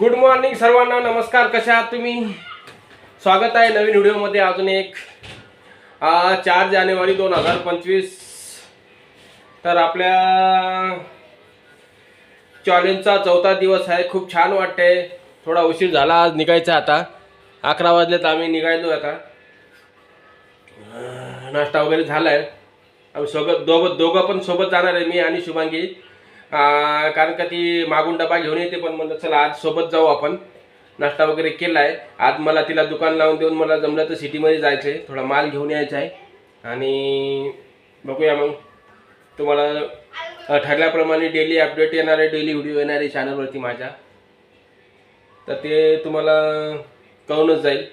Good morning सर्वांना नमस्कार कशा आहात तुम्ही? स्वागत आहे नवीन व्हिडिओमध्ये अजून एक. चार जानेवारी दोन हजार पंचवीस. तर आपल्या चॅलेंजचा चौथा दिवस आहे खूप छान वाटते थोडा उशीर झाला आज निघायचा आता. अकरा वाजलेत आम्ही निघायलो आता. नाश्ता वगैरे झाला आहे आम्ही सोबत दोघं दोघं पण सोबत जाणार आहे मी आणि शुभांगी. कारण का ती मागून डबा घेऊन येते पण म्हणलं चला आज सोबत जाऊ आपण. नाश्ता वगैरे केला आहे आज मला तिला दुकान लावून देऊन मला जमलं तर सिटीमध्ये जायचं आहे थोडा माल घेऊन यायचा आहे. आणि बघूया मग. तुम्हाला ठरल्याप्रमाणे डेली अपडेट येणार आहे डेली व्हिडिओ येणार आहे चॅनलवरती माझ्या. तर ते तुम्हाला कळूनच जाईल.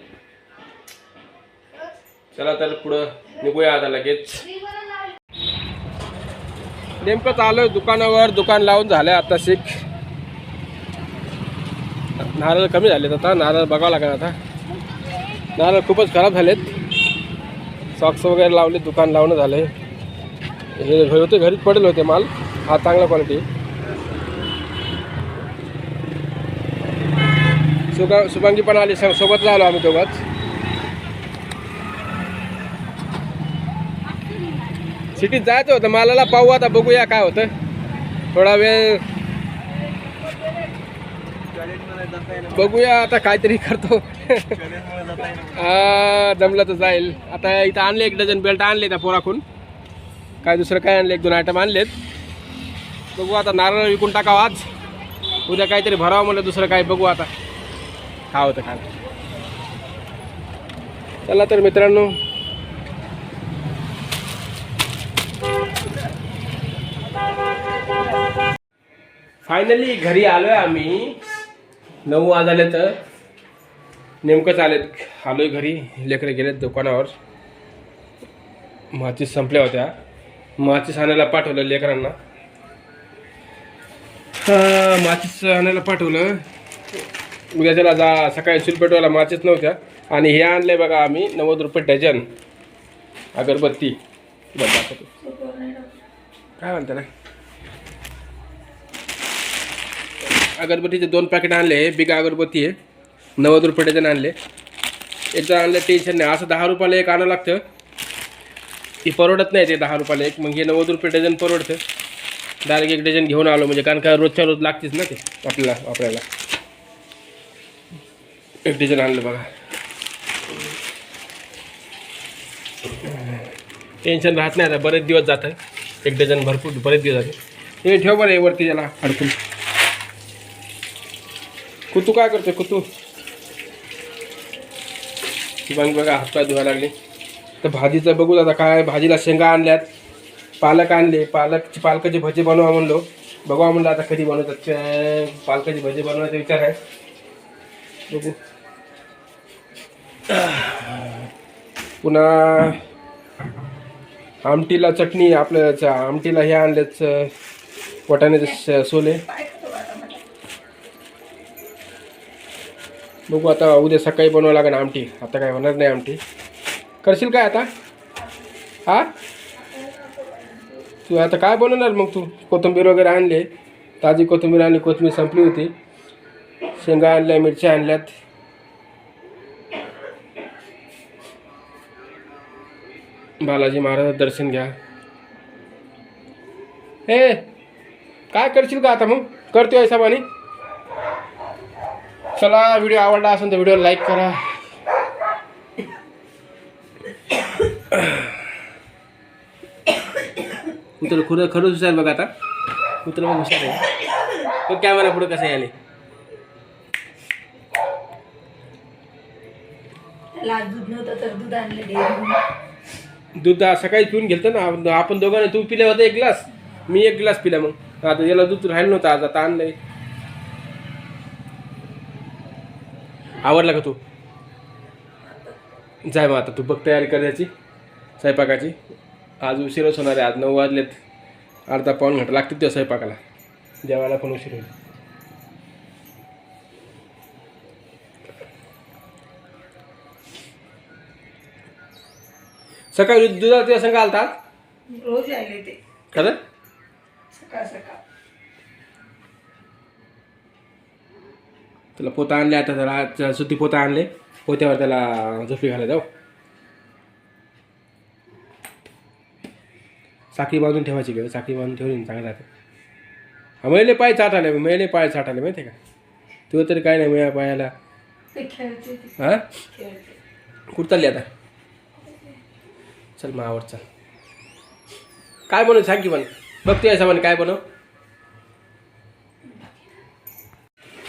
चला तर पुढं निघूया आता लगेच. नेमकं आहे दुकानावर दुकान लावून झालं आता शिक. नारळ कमी झालेत आता नारळ बघावं लागेल आता. नारळ खूपच खराब झालेत. सॉक्स वगैरे लावले दुकान लावणं झालंय. हे घरी होते घरीच पडेल होते माल. हा चांगला क्वालिटी सुगा शुभांगी पण आली सोबत लावलो आम्ही दोघंच. सिटीत जायचं होतं. मालाला पाहू आता बघूया काय होतं. थोडा वेळ बघूया आता काहीतरी करतो. हा, जमलं तर जाईल. आता इथं आणले एक डझन बेल्ट आणले त्या पोराखून काय दुसरं काय आणले? एक दोन आयटम आणलेत. बघू आता नारळ विकून टाकावं आज. उद्या काहीतरी भरावं म्हणलं दुसरं काय बघू आता. काय होतं काय चला तर मित्रांनो फायनली घरी आलोय आम्ही. नऊ वाजले तर नेमकंच आलेत आलोय घरी लेकरं गेलेत दुकानावर. माचीस संपल्या होत्या. माचीस आणायला पाठवलं लेकरांना. माचीस आणायला पाठवलं. उद्या त्याला जा सकाळी सुलपेटवाला माचीस नव्हत्या. आणि हे आणले बघा आम्ही नव्वद रुपये डझन. अगरबत्ती. बघा काय म्हणता ना अगरबत्तीचे दोन पॅकेट आणले बिग अगरबत्ती आहे नव्वद रुपयाचे डझन आणले. एकदा आणलं टेन्शन नाही. असं दहा रुपयाला एक आणावं लागतं. ती परवडत नाही ते दहा रुपयाला एक. मग हे नव्वद रुपये डझन परवडतं. डायरेक्ट एक डझन घेऊन आलो म्हणजे कारण का रोजच्या रोज लागतेच ना ते. आपल्याला वापरायला एक डझन आणलं बघा. टेन्शन राहत नाही आता. बरेच दिवस जातं. एक डझन भरपूर बरेच दिवस झाले हे ठेव बरं वरती त्याला अडकून. कुतू काय करतोय? कुतू. शुभांगी बघा हातपाय धुवायला लागले. तर भाजीचं बघू आता काय भाजीला शेंगा आणल्यात. पालक आणले. पालक पालकाची भजे बनवा म्हणलो. बघा म्हणलं आता कधी बनवतात. पालकाचे पालकाची भजी बनवायचा विचार आहे. बघू. पुन्हा आमटीला चटणी आपलं आमटीला हे आणलेत वाटाण्याचे सोले. बघू आता उद्या सकाळी बनवावं लागेल आमटी. आता काय होणार नाही आमटी. करशील काय आता? हा? तू आता काय बनवणार मग तू? कोथिंबीर वगैरे आणले. ताजी कोथिंबीर आणली कोथिंबीर संपली होती. शेंगा आणल्या मिरच्या आणल्यात. बालाजी महाराज दर्शन घ्या. हे काय करशील का आता मग? करतो हिसाबाने चला व्हिडिओ आवडला असेल तर व्हिडिओ लाईक करा. कुत्र खुरं खरंच हुशार बघा आता. कुत्र मग हुशार आहे तो कॅमेरा पुढे कसं यायले. दूध नव्हतं तर दूध आणलं डेअरीहून दूध आज सकाळी पिऊन गेलतं ना आपण- आपण दोघांना तू पिले होता एक ग्लास. मी एक ग्लास पिला मग. आता याला दूध राहिलं नव्हतं आज आता आणलंय. आवडला का तू? जाय मग आता तू बघ तयारी करायची स्वयंपाकाची. आज उशीरच होणार आहे आज नऊ वाजलेत. अर्धा पाऊण घंटा लागतील त्या स्वयंपाकाला. जेवायला पण उशीर होईल. सकाळी दुधात संघ आलतात रोज यायले ते खरं? सकाळ सकाळ. त्याला पोता आणले आता त्याला सुती पोता आणले. पोत्यावर त्याला झोपडी घाला जाऊ. साखळी बांधून ठेवायची गं साखळी बांधून ठेवली चांगलं राहते. हा मैले पाय चाट आले मैले पाय चाट आले माहिती आहे का? तुझं तरी काय नाही माझ्या पायाला. हां? कुठं चालली आता? चल मावर चल. काय बनव सांग की म्हण बघते असं म्हणे काय बनव.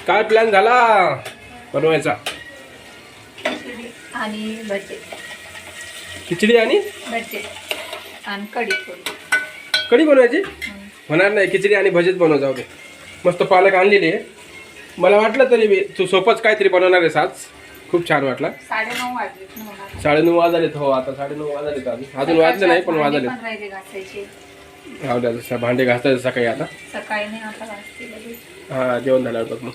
काय प्लॅन झाला? बनवायचा. खिचडी आणि भजे. खिचडी आणि? भजे आणि कढी कढी बनवायची. होणार नाही. खिचडी आणि भजीच बनव जाऊ दे. मस्त पालक आणलेली आहे. मला वाटलं तरी मी तू सोपंच काहीतरी बनवणार आहेस आज. खूप छान वाटला. साडेनऊ वाजले साडेनऊ वाजलेत हो आता साडेनऊ वाजलेत अजून. अजून वाजले नाही पण पण राहिले घासायचे. राहू द्या जसं भांडे घासतात सकाळी आता. सकाळी नाही आता घासते लगेच. हा जेवण झाल्यावर बघ मग.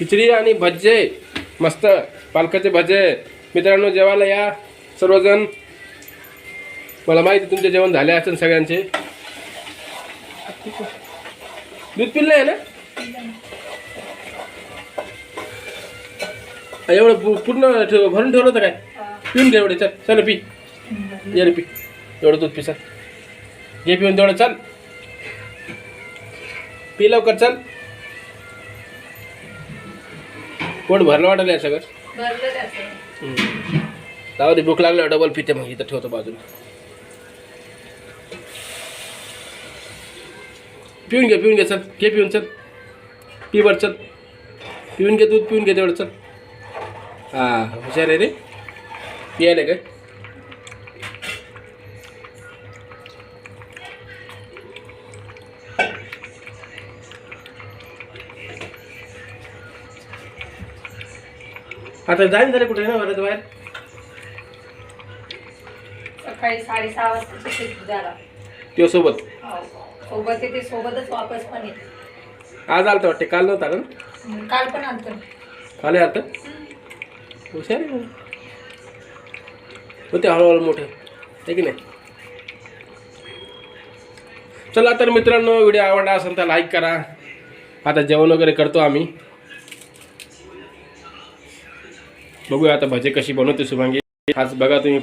खिचडी आणि भजे मस्त पालकाचे भजे. मित्रांनो जेवायला या सर्वजण. मला माहिती तुमचे जेवण झाले असेल सगळ्यांचे. दूध पिलं आहे ना एवढं पूर्ण भरून ठेवलं होतं काय? पिऊन घे एवढे चल चल पी. ये पी. एवढं दूध पिसा. जे घे पिऊन तेवढं चल. पी लवकर चल. पोट भरलं वाटलं सगळं? भरलं त्याचं जाऊ दे भूक लागल्यावर डबल पिते मग इथं ठेवतो बाजूला. पिऊन घे पिऊन घे चल. घे पिऊन चल. पी बर चल. पिऊन घे दूध पिऊन घे तेवढं चल. हा हुशार आहे रे. पियाले काय आता जाईन झाले कुठे ना बरं बाहेर. सकाळी साडेसहा वाजता तिकीट झाला त्यो सोबत. सोबत येते सोबतच वापस पण येते आज आलतं वाटते काल नव्हता काल पण आणतो काल आलतं? हुशार आहे मग. होते हळूहळू मोठे. आहे की नाही? चला तर मित्रांनो व्हिडिओ आवडला असेल तर लाईक करा. आता जेवण वगैरे करतो आम्ही. बघूया आता भजे कशी बनवते शुभांगी. आज बघा तुम्ही.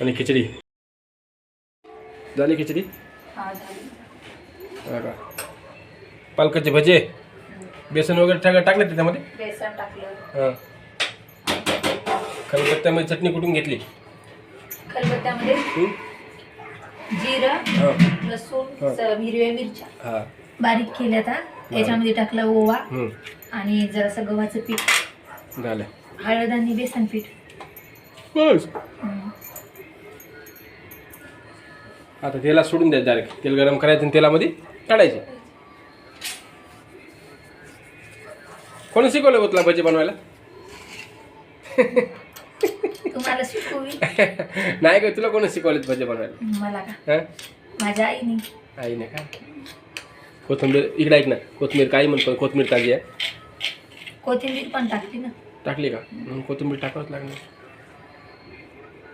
आणि खिचडी. झाली खिचडी? हा बघा पालकाचे भजे? बेसन वगैरे टाक टाकले त्याच्यामध्ये हां. खलबत्त्यामध्ये चटणी कुठून घेतली? खलबत्त्यामध्ये? जिरं लसूण हिरव्या मिरच्या. बारीक केल्या आता त्याच्यामध्ये टाकलं ओवा. आणि जरासं गव्हाचं पीठ. झालं हळद आणि बेसन पीठ बस. आता तेला सोडून द्या डायरेक्ट तेल गरम करायचं आणि तेलामध्ये काढायचे. कोणी शिकवलं तुला भजी बनवायला? तुम्हाला नाही का तुला कोणी शिकवलेत भजी बनवायला? मला का? हां? माझ्या आईने. आई नाही का? कोथिंबीर इकडे ऐक ना. कोथिंबीर काही म्हणतो कोथिंबीर ताजी आहे. कोथिंबीर पण टाकली ना. टाकली का? मग कोथिंबीर टाकावंच लागणार.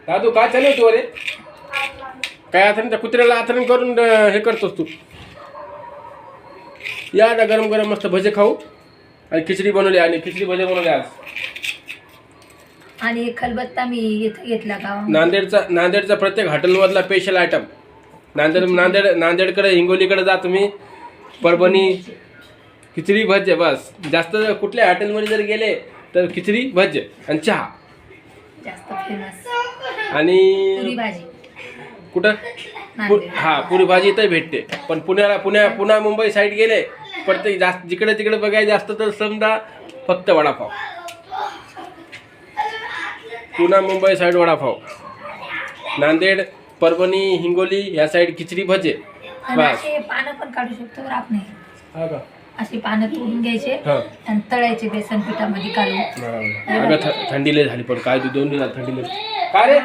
दादू काय चालू तू अरे काय आथरण त्या कुत्र्याला आथरण करून हे करतोस तू. या आता गरम गरम मस्त भजे खाऊ. आणि खिचडी बनवली आणि खिचडी भजे बनवले आज. आणि खलबत्ता मी इथं घेतला गावामध्ये नांदेडचा नांदेडचा प्रत्येक हॉटेलमधला स्पेशल आयटम नांदेड नांदेड नांदेडकडे हिंगोलीकडे जा तुम्ही. परभणी खिचडी भजे बस. जास्त कुठल्या हॉटेलमध्ये जर गेले तर खिचडी भजे आणि चहा. जास्त फेमस आणि पुरी भाजी. कुठं? पु- नांदेड. हा पुरी भाजी इथं भेटते. पण पुण्याला पुण्या पुन्हा मुंबई साईड गेले प्रत्येक जास्त जिकडे तिकडे बघायचं जास्त तर समजा फक्त वडापाव. पुन्हा मुंबई साईड वडापाव. नांदेड परभणी हिंगोली या साईड खिचडी भजे. आणि बस. असे पानं पण काढू शकतो हा का? असे पानं तोडून घ्यायचे हा. आणि तळायचे बेसन पिठामध्ये काढून. अगं थ- थंडी लय झाली पण काय तू दोन दिवसात थंडी लय काय रे?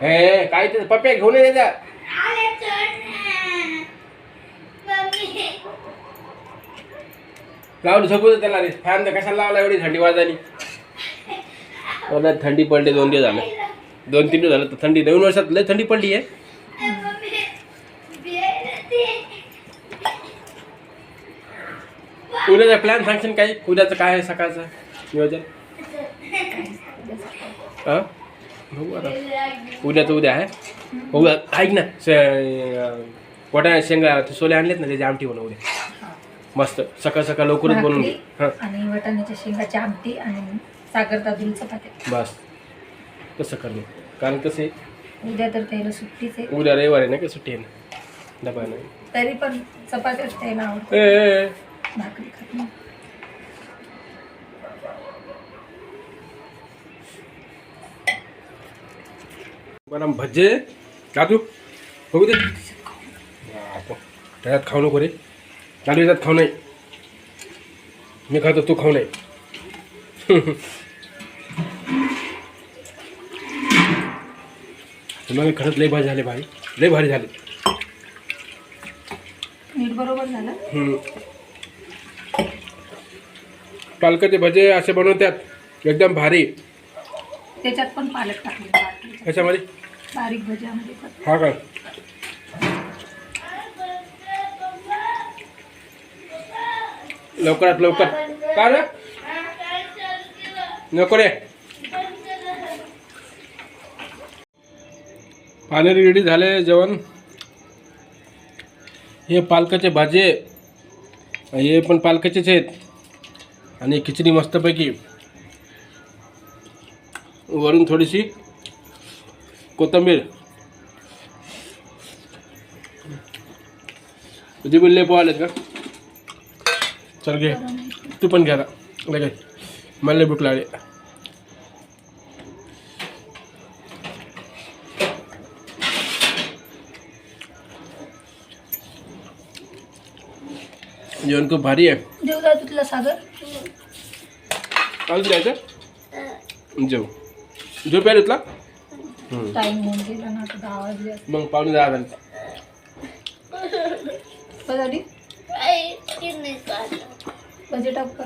हे काय ते पप्प्या घेऊन ये जा लावून झोपू दे त्याला रे. फॅन तर कशाला लावला एवढी थंडी वाजायली? मला थंडी पडली दोन दिवस झालं. दोन तीन दिवस झालं तर थंडी नवीन वर्षात लय थंडी पडली आहे. उद्याचा प्लॅन सांगशील काही? उद्याचं काय आहे सकाळचं नियोजन? हां बघू आता. उद्याचं उद्या आहे उद्या ऐक ना वटा शेंगा ते सोले आणलेत ना त्याची आमटी बनव उद्या मस्त सकाळ सकाळ लवकरच बनवून घे हां. आणि वाटाण्याच्या शेंगाची आमटी आणि सागर बस तसं करणे कारण कसं आहे, उद्या तर त्याला सुट्टीच आहे. उद्या रविवार आहे ना की? सुट्टी आहे ना? डबा नाही. तरी पण चपात्याच त्याला आवडतं. ए, ए, ए. भाकरी खात गरम भजे काजू बघू दे. त्याच्यात खाऊ नको रे. काजू याच्यात खाऊ नाही. मी खातो तू खाऊ नाही. तुम्हाला खरंच लय भारी झाले भाई. लय भारी झाले. मीठ बरोबर झालं. पालकाचे भजे असे बनवतात एकदम भारी. त्याच्यात पण पालक टाकले कशामध्ये? बारीक भज्यामध्ये पण. हा का? लवकरात लवकर. काय रे? नको रे. पाणी रेडी झाले जेवण. हे पालकाचे भाजे हे पण पालकाचेच आहेत. आणि खिचडी मस्तपैकी वरून थोडीशी कोथिंबीर. तुझी बिल्ले पोहालेत का? चल घे. तू पण घ्या ना. लगेच. मला भूक लागली. जेवण खूप भारी आहे. देऊ जा तुला सागर. काय द्यायचं जेव. झोप यायला तुला हम्म. टाईम होऊन गेला ना आता दहा वाजले मग पाहुणे दहा झाले. बघ टाकू का